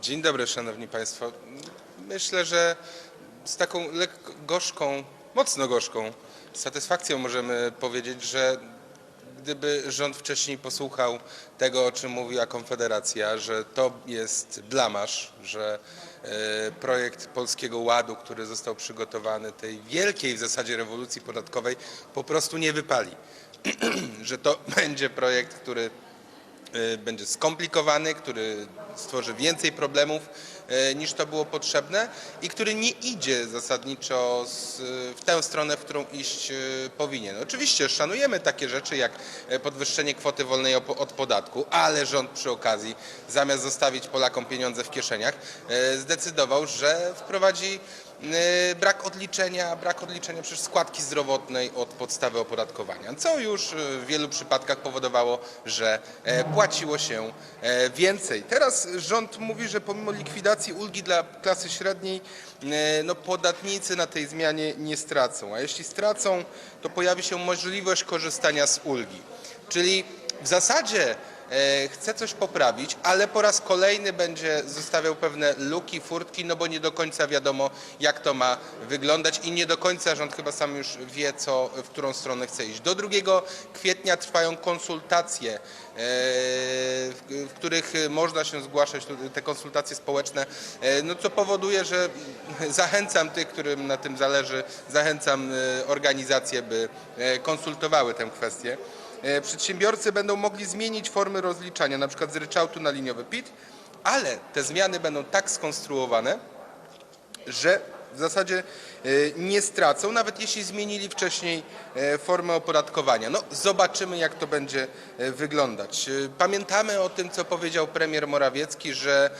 Dzień dobry, szanowni państwo. Myślę, że z taką lekko gorzką, mocno gorzką satysfakcją możemy powiedzieć, że gdyby rząd wcześniej posłuchał tego, o czym mówiła Konfederacja, że to jest blamaż, że e, projekt Polskiego Ładu, który został przygotowany, tej wielkiej w zasadzie rewolucji podatkowej, po prostu nie wypali. że to będzie projekt, który będzie skomplikowany, który stworzy więcej problemów y, niż to było potrzebne i który nie idzie zasadniczo w tę stronę, w którą iść y, powinien. Oczywiście szanujemy takie rzeczy jak podwyższenie kwoty wolnej od podatku, ale rząd przy okazji zamiast zostawić Polakom pieniądze w kieszeniach zdecydował, że wprowadzi y, brak odliczenia, brak odliczenia przecież składki zdrowotnej od podstawy opodatkowania, co już y, w wielu przypadkach powodowało, że e, płaciło się e, więcej. Teraz rząd mówi, że pomimo likwidacji ulgi dla klasy średniej, e, no podatnicy na tej zmianie nie stracą, a jeśli stracą, to pojawi się możliwość korzystania z ulgi. Czyli w zasadzie chce coś poprawić, ale po raz kolejny będzie zostawiał pewne luki, furtki, no bo nie do końca wiadomo, jak to ma wyglądać i nie do końca rząd chyba sam już wie, co, w którą stronę chce iść. Do 2 kwietnia trwają konsultacje, e, w, których można się zgłaszać, te konsultacje społeczne, e, no co powoduje, że zachęcam tych, którym na tym zależy, zachęcam e, organizacje, by e, konsultowały tę kwestię. E, Przedsiębiorcy będą mogli zmienić formy rozliczania, na przykład z ryczałtu na liniowy PIT, ale te zmiany będą tak skonstruowane, że w zasadzie e, nie stracą, nawet jeśli zmienili wcześniej e, formę opodatkowania. No, zobaczymy, jak to będzie wyglądać. Pamiętamy o tym, co powiedział premier Morawiecki, że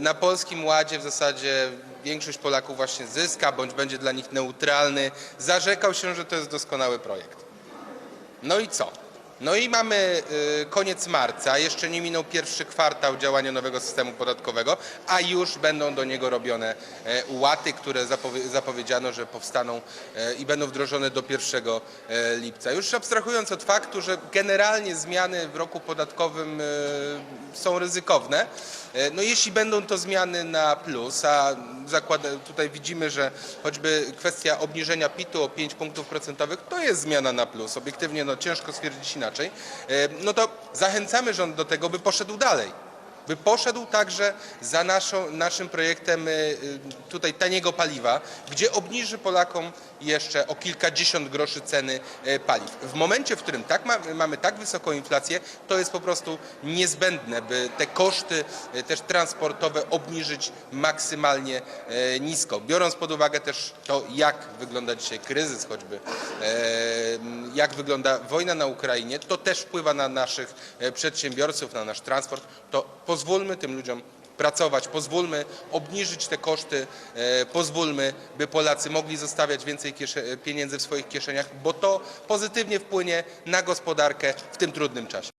na Polskim Ładzie w zasadzie większość Polaków właśnie zyska, bądź będzie dla nich neutralny. Zarzekał się, że to jest doskonały projekt. No i co? No i mamy y, koniec marca, jeszcze nie minął pierwszy kwartał działania nowego systemu podatkowego, a już będą do niego robione e, łaty, które zapowie, zapowiedziano, że powstaną e, i będą wdrożone do 1 e, lipca. Już abstrahując od faktu, że generalnie zmiany w roku podatkowym e, są ryzykowne, no jeśli będą to zmiany na plus, a tutaj widzimy, że choćby kwestia obniżenia PIT-u o 5 punktów procentowych to jest zmiana na plus. Obiektywnie no, ciężko stwierdzić inaczej. E, No to zachęcamy rząd do tego, by poszedł dalej. By poszedł także za naszą, naszym projektem e, e, tutaj taniego paliwa, gdzie obniży Polakom jeszcze o kilkadziesiąt groszy ceny e, paliw. W momencie, w którym tak ma, mamy tak wysoką inflację, to jest po prostu niezbędne, by te koszty też transportowe obniżyć maksymalnie nisko. Biorąc pod uwagę też to, jak wygląda dzisiaj kryzys, choćby jak wygląda wojna na Ukrainie, to też wpływa na naszych przedsiębiorców, na nasz transport, to pozwólmy tym ludziom pracować, pozwólmy obniżyć te koszty, e, pozwólmy, by Polacy mogli zostawiać więcej pieniędzy w swoich kieszeniach, bo to pozytywnie wpłynie na gospodarkę w tym trudnym czasie.